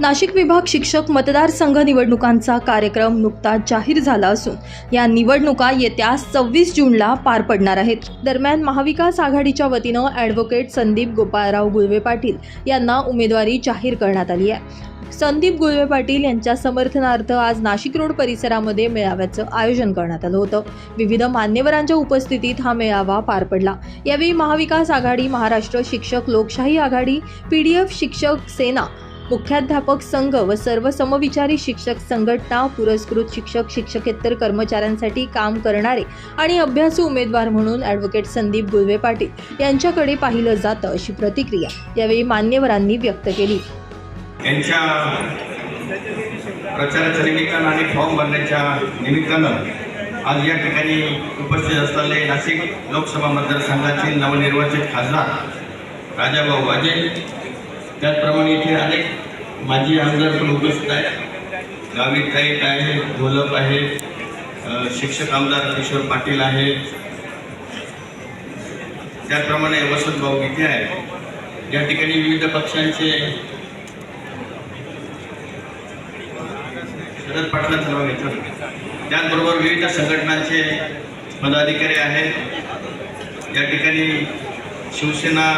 नाशिक विभाग शिक्षक मतदारसंघ निवडणुकांचा कार्यक्रम नुकताच जाहीर झाला असून या निवडणुका येत्या सव्वीस जूनला पार पडणार आहेत. दरम्यान महाविकास आघाडीच्या वतीनं ॲडव्होकेट संदीप गोपाळराव गुळवे पाटील यांना उमेदवारी जाहीर करण्यात आली आहे. संदीप गुळवे पाटील यांच्या समर्थनार्थ आज नाशिक रोड परिसरामध्ये मेळाव्याचं आयोजन करण्यात आलं होतं. विविध मान्यवरांच्या उपस्थितीत हा मेळावा पार पडला. यावेळी महाविकास आघाडी महाराष्ट्र शिक्षक लोकशाही आघाडी पी डी एफ शिक्षक सेना मुख्याध्यापक संघ व सर्व समविचारी शिक्षक संघटना पुरस्कृत शिक्षक शिक्षकेतर कर्मचाऱ्यांसाठी काम करणारे आणि अभ्यासू उमेदवार म्हणून ॲडव्होकेट संदीप गुलवे पाटील यांच्याकडे पाहिलं जातं अशी प्रतिक्रिया यावेळी मान्यवरांनी व्यक्त केली. यांच्या प्रचाराच्या निमित्तानं आणि फॉर्म भरण्याच्या निमित्तानं आज या ठिकाणी उपस्थित असलेले नाशिक लोकसभा मतदारसंघाचे नवनिर्वाचित खासदार राजाभाऊ वाजे त्याचप्रमाणे इथे अनेक माजी आमदार पण उपस्थित आहेत. गावित गाईत आहे? ढोलप आहे. शिक्षक आमदार किशोर पाटील आहेत त्याचप्रमाणे वसंत भाऊ इथे आहेत. या ठिकाणी विविध पक्षांचे शरद पाटलांचं नाव घेतलं त्याचबरोबर विविध संघटनांचे पदाधिकारी आहेत. या ठिकाणी शिवसेना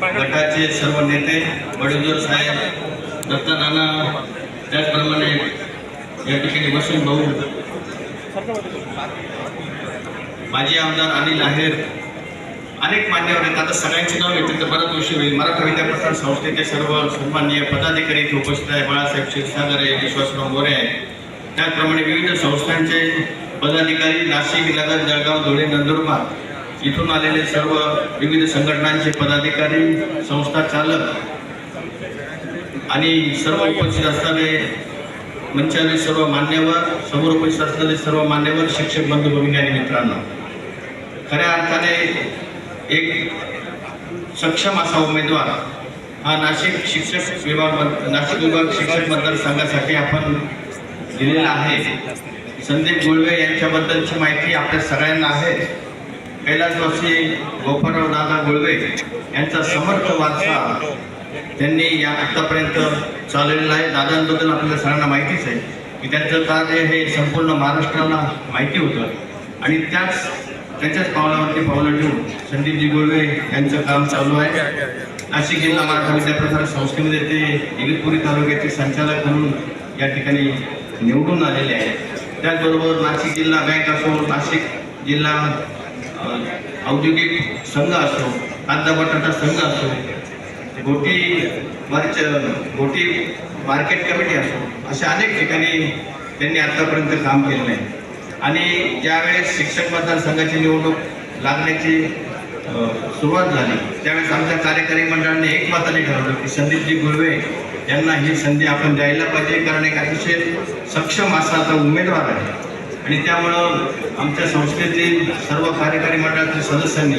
गटाचे सर्व नेते बडोदर साहेब दत्ता नाना त्याचप्रमाणे या ठिकाणी वसंत भाऊ माजी आमदार अनिल आहेर अनेक मान्यवर आहेत आता सगळ्यांची नाव घेतली तर बराच उशीर होईल. मराठा विद्यापीठ संस्थेचे सर्व सन्माननीय पदाधिकारी इथे उपस्थित आहे बाळासाहेब क्षीरसागर आहे विश्वासराव मोरे आहे त्याचप्रमाणे विविध संस्थांचे पदाधिकारी नाशिक नगर जळगाव धुळे नंदुरबार. इथून आलेले सर्व विविध संघटनांचे पदाधिकारी संस्था चालक आणि सर्व उपस्थित असणारे मंचाने सर्व मान्यवर समोर उपस्थित असणारे सर्व मान्यवर शिक्षक बंधू भगिनी आणि मित्रांनो. खऱ्या अर्थाने एक सक्षम असा उमेदवार हा नाशिक शिक्षक विभाग नाशिक विभाग शिक्षक मतदारसंघासाठी आपण दिलेला आहे. संदीप गुळवे यांच्याबद्दलची माहिती आपल्या सगळ्यांना आहे. कैलासवासी गोपाळराव दादा गुळवे यांचा समर्थ वारसा त्यांनी या आत्तापर्यंत चाललेला आहे. दादांबद्दल आपल्या सगळ्यांना माहितीच आहे की त्यांचं कार्य हे संपूर्ण महाराष्ट्राला माहिती होतं. आणि त्याच त्यांच्याच पावलावरती पावलं ठेवून संदीपजी गुळवे यांचं काम चालू आहे. नाशिक जिल्हा मराठा विद्याप्रसार संस्थेमध्ये ते इगतपुरी तालुक्याचे संचालक म्हणून या ठिकाणी निवडून आलेले आहेत. त्याचबरोबर नाशिक जिल्हा बँक असो नाशिक जिल्हा औद्योगिक संघ असो कांदा बटाटा संघ असो गोटी मार्च गोटी मार्केट कमिटी असो अशा अनेक ठिकाणी त्यांनी आत्तापर्यंत काम केलेलं आहे. आणि ज्यावेळेस शिक्षक मतदारसंघाची निवडणूक लागण्याची सुरुवात झाली त्यावेळेस आमच्या कार्यकारी मंडळाने एकमताने ठरवलं की संदीपजी गुळवे यांना ही संधी आपण द्यायला पाहिजे कारण एक अतिशय सक्षम असा आता उमेदवार आहे. आणि त्यामुळं आमच्या संस्थेतील सर्व कार्यकारी मंडळातील सदस्यांनी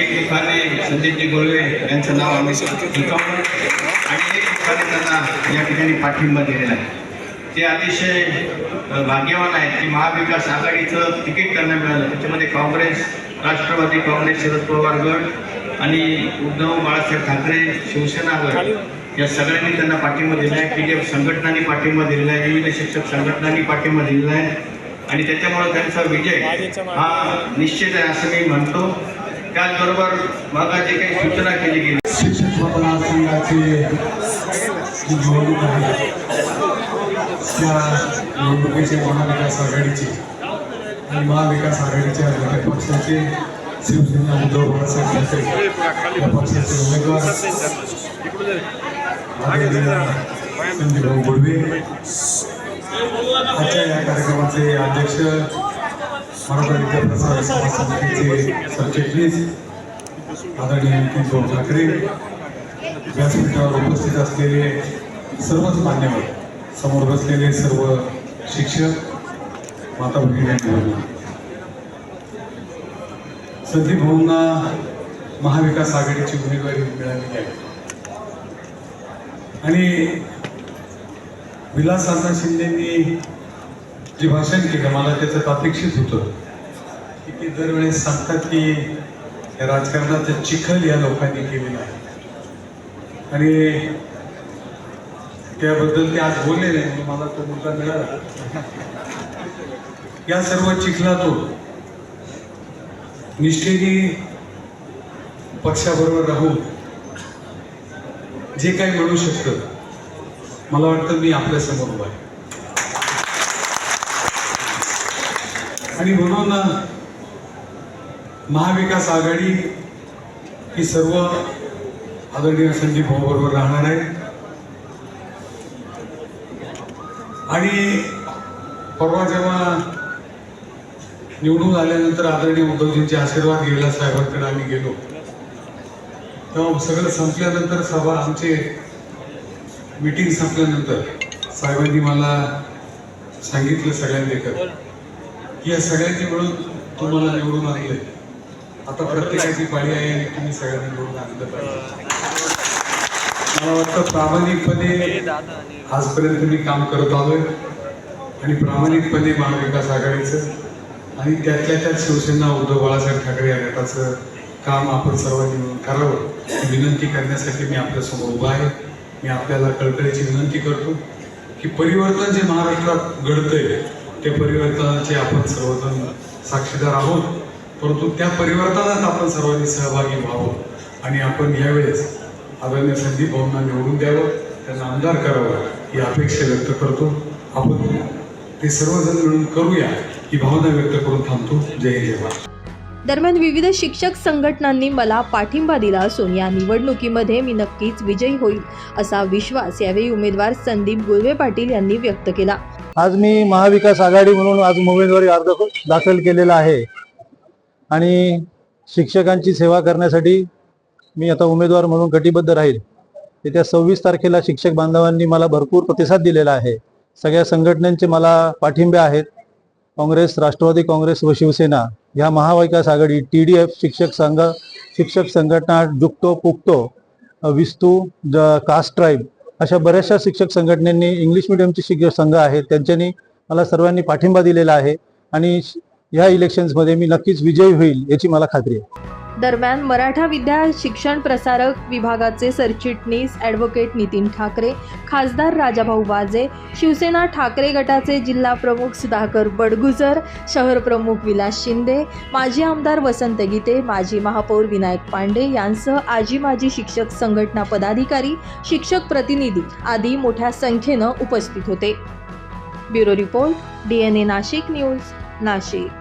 एक ठिकाणी संदीपजी गुळवे यांचं नाव आम्ही सुचवलं आणि एक ठिकाणी त्यांना या ठिकाणी पाठिंबा दिलेला आहे. ते अतिशय भाग्यवान आहेत की महाविकास आघाडीचं तिकीट त्यांना मिळालं. त्याच्यामध्ये काँग्रेस राष्ट्रवादी काँग्रेस शरद पवार गट आणि उद्धव बाळासाहेब ठाकरे शिवसेना गट या सगळ्यांनी त्यांना पाठिंबा दिला आहे. पी डी एफ संघटनांनी पाठिंबा दिलेला आहे. विविध शिक्षक संघटनांनी पाठिंबा दिलेला आहे. आणि त्याच्यामुळे त्यांचा विजय हा निश्चित आहे असं मी म्हणतो. त्याचबरोबर मग जे काही सूचना केली गेली. शिक्षक मतदारसंघाची जी निवडणूक आहे त्या निवडणुकीचे महाविकास आघाडीचे आणि महाविकास आघाडीच्या घटक पक्षाचे शिवसेना उद्धव बाळासाहेब ठाकरे या पक्षाचे उमेदवार आदरणीय संजयभाऊ गुडवे आजच्या या कार्यक्रमाचे अध्यक्ष मराठा विद्याप्रसारक समाज समितीचे सरचिटणीस आदरणीय नितीन ठाकरे व्यासपीठावर उपस्थित असलेले सर्वच मान्यवर समोर बसलेले सर्व शिक्षक माता भगिनी संदीप भाऊंना महाविकास आघाडीची उमेदवारी मिळालेली आहे. आणि विलास अण्णा शिंदेंनी जे भाषण केलं मला त्याचं अपेक्षित होतं. की ते दरवेळेस सांगतात की या राजकारणाचं चिखल या लोकांनी केलेलं आहे. आणि त्याबद्दल ते आज बोलले नाही म्हणून मला तो मुद्दा मिळाला. या सर्व चिखलातून निष्ठेने पक्षाबरोबर राहून जे काही म्हणू शकतं मला वाटतं मी आपल्यासमोर उभा आहे. आणि म्हणून महाविकास आघाडी ही सर्व आदरणीय संदीप भाऊ बरोबर राहणार आहे. आणि परवा जेव्हा निवडून आल्यानंतर आदरणीय उद्धवजींचे आशीर्वाद घ्यायला साहेबांकडे आम्ही गेलो. तेव्हा सगळं संपल्यानंतर सभा आमचे मीटिंग संपल्यानंतर साहेबांनी मला सांगितलं सगळ्यांनी की या सगळ्यांनी मिळून तुम्हाला निवडून आणलंय. आता प्रत्येकाची पाळी आहे आणि तुम्ही सगळ्यांनी निवडून आणलं पाहिजे. मला वाटतं प्रामाणिकपणे आजपर्यंत मी काम करत आलोय. आणि प्रामाणिकपणे महाविकास आघाडीचं आणि त्यातल्या त्यात शिवसेना उद्धव बाळासाहेब ठाकरे या गटाचं काम आपण सर्वांनी मिळून करावं. विनंती करण्यासाठी मी आपल्यासमोर उभा आहे. मी आपल्याला कळकळीची विनंती करतो की परिवर्तन जे महाराष्ट्रात घडतंय ते परिवर्तनाचे आपण सर्वजण साक्षीदार आहोत. परंतु त्या परिवर्तनात आपण सर्वांनी सहभागी व्हावं आणि आपण यावेळेस आदरणीय संदीप भाऊंना निवडून द्यावं त्यांना आमदार करावं ही अपेक्षा व्यक्त करतो. आपण ते सर्वजण मिळून करूया ही भावना व्यक्त करून थांबतो. जय जय महाराष्ट्र दरम्यान विविध शिक्षक संघटनांनी मला पाठिंबा दिला असून या निवडणुकीमध्ये मी नक्कीच विजयी होईल असा विश्वास यावेळी उमेदवार संदीप गुळवे पाटील यांनी व्यक्त केला. आज मी महाविकास आघाडी म्हणून आज उमेदवारी अर्ज दाखल केलेला आहे. आणि शिक्षकांची सेवा करण्यासाठी मी आता उमेदवार म्हणून कटिबद्ध राहील. येत्या सव्वीस तारखेला शिक्षक बांधवांनी मला भरपूर प्रतिसाद दिलेला आहे. सगळ्या संघटनांचे मला पाठिंबे आहेत. काँग्रेस राष्ट्रवादी काँग्रेस व शिवसेना. या Mahavikas Aghadi T D F शिक्षक संघ शिक्षक संघटना जुकतो पुकतो विस्तू ज कास्ट ट्राईब अशा बऱ्याचशा शिक्षक संघटनांनी इंग्लिश मिडियमचे शिक्षक संघ आहेत. त्यांच्यानी मला सर्वांनी पाठिंबा दिलेला आहे आणि श- ह्या इलेक्शन्समध्ये मी नक्कीच विजयी होईल याची मला खात्री आहे. दरम्यान मराठा विद्या शिक्षण प्रसारक विभागाचे सरचिटणीस ॲडव्होकेट नितीन ठाकरे खासदार राजाभाऊ बाजे शिवसेना ठाकरे गटाचे जिल्हा प्रमुख सुधाकर बडगुजर शहर प्रमुख विलास शिंदे माजी आमदार वसंत गीते माजी महापौर विनायक पांडे यांसह आजी माजी शिक्षक संघटना पदाधिकारी शिक्षक प्रतिनिधी आदी मोठ्या संख्येनं उपस्थित होते. Bureau report D N A Nashik news Nashik.